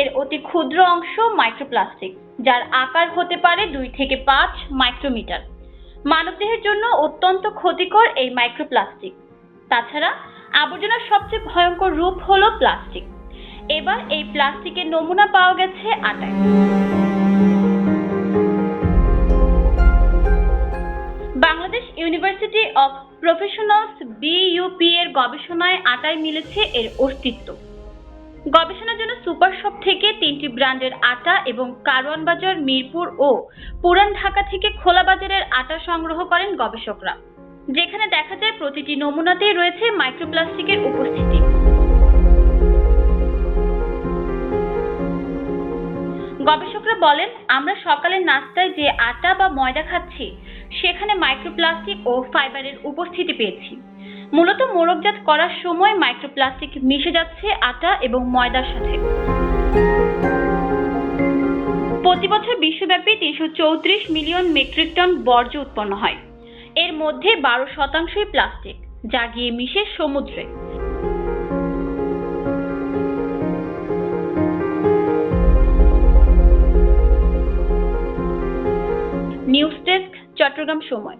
এর অতি ক্ষুদ্র অংশ মাইক্রোপ্লাস্টিক যার আকার হতে পারে দুই থেকে পাঁচ মাইক্রোমিটার মানবদেহের জন্য অত্যন্ত ক্ষতিকর এই মাইক্রোপ্লাস্টিক তাছাড়া আবর্জনার সবচেয়ে ভয়ঙ্কর রূপ হলো প্লাস্টিক এবার এই প্লাস্টিকের নমুনা পাওয়া গেছে আটায়। Bangladesh University of Professionals BUP এর গবেষণায় আটায় মিলেছে এর অস্তিত্ব। গবেষণার জন্য সুপার শপ থেকে তিনটি ব্র্যান্ডের আটা এবং কারওয়ান বাজার, মিরপুর ও পুরান ঢাকা থেকে খোলা বাজারের আটা সংগ্রহ করেন গবেষকরা। যেখানে দেখা যায় প্রতিটি নমুনাতেই রয়েছে মাইক্রোপ্লাস্টিকের উপস্থিতি। গবেষকরা বলেন, আমরা সকালের নাস্তায় যে আটা বা ময়দা খাচ্ছি, সেখানে মাইক্রোপ্লাস্টিক ও ফাইবারের উপস্থিতি পেয়েছি। মূলত মোড়কজাত করার সময় মাইক্রোপ্লাস্টিক মিশে যাচ্ছে আটা এবং ময়দার সাথে। প্রতি বছর বিশ্বব্যাপী তিনশো চৌত্রিশ মিলিয়ন মেট্রিক টন বর্জ্য উৎপন্ন হয়। এর মধ্যে বারো শতাংশই প্লাস্টিক, যা গিয়ে মিশে সমুদ্রে। নিউজ ডেস্ক, চট্টগ্রাম সময়।